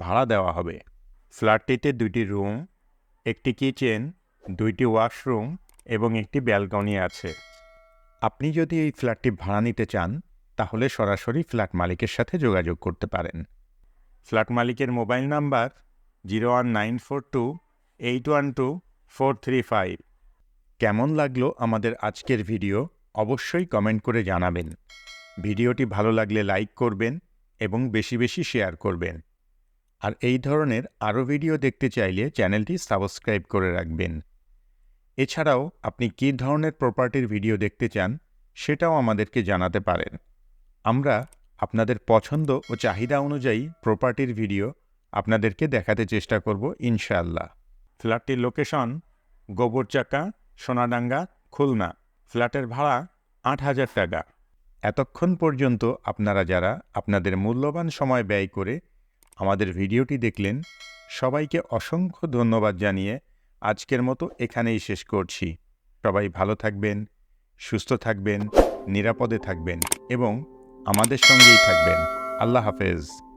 ভাড়া দেওয়া হবে। ফ্ল্যাটটিতে দুইটি রুম, একটি কিচেন, দুইটি ওয়াশরুম এবং একটি ব্যালকনি আছে। আপনি যদি এই ফ্ল্যাটটি ভাড়া নিতে চান, তাহলে সরাসরি ফ্ল্যাট মালিকের সাথে যোগাযোগ করতে পারেন। ফ্ল্যাট মালিকের mobile number zero one nine four two, eight one two, four three five. কেমন লাগল আমাদের আজকের ভিডিও, অবশ্যই কমেন্ট করে জানাবেন। ভিডিওটি ভালো লাগলে লাইক করবেন এবং বেশি বেশি শেয়ার করবেন। আর এই ধরনের আরও ভিডিও দেখতে চাইলে চ্যানেলটি সাবস্ক্রাইব করে রাখবেন। এছাড়াও আপনি কী ধরনের প্রপার্টির ভিডিও দেখতে চান সেটাও আমাদেরকে জানাতে পারেন। আমরা আপনাদের পছন্দ ও চাহিদা অনুযায়ী প্রপার্টির ভিডিও আপনাদেরকে দেখাতে চেষ্টা করব ইনশাআল্লাহ। ফ্ল্যাটটির লোকেশন গোবরচাকা, সোনাডাঙ্গা, খুলনা। ফ্ল্যাটের ভাড়া আট হাজার টাকা। এতক্ষণ পর্যন্ত আপনারা যারা আপনাদের মূল্যবান সময় ব্যয় করে আমাদের ভিডিওটি দেখলেন। সবাইকে অসংখ্য ধন্যবাদ জানিয়ে আজকের মতো এখানেই শেষ করছি। সবাই ভালো থাকবেন, সুস্থ থাকবেন, নিরাপদে থাকবেন এবং আমাদের সঙ্গেই থাকবেন। আল্লাহ হাফেজ।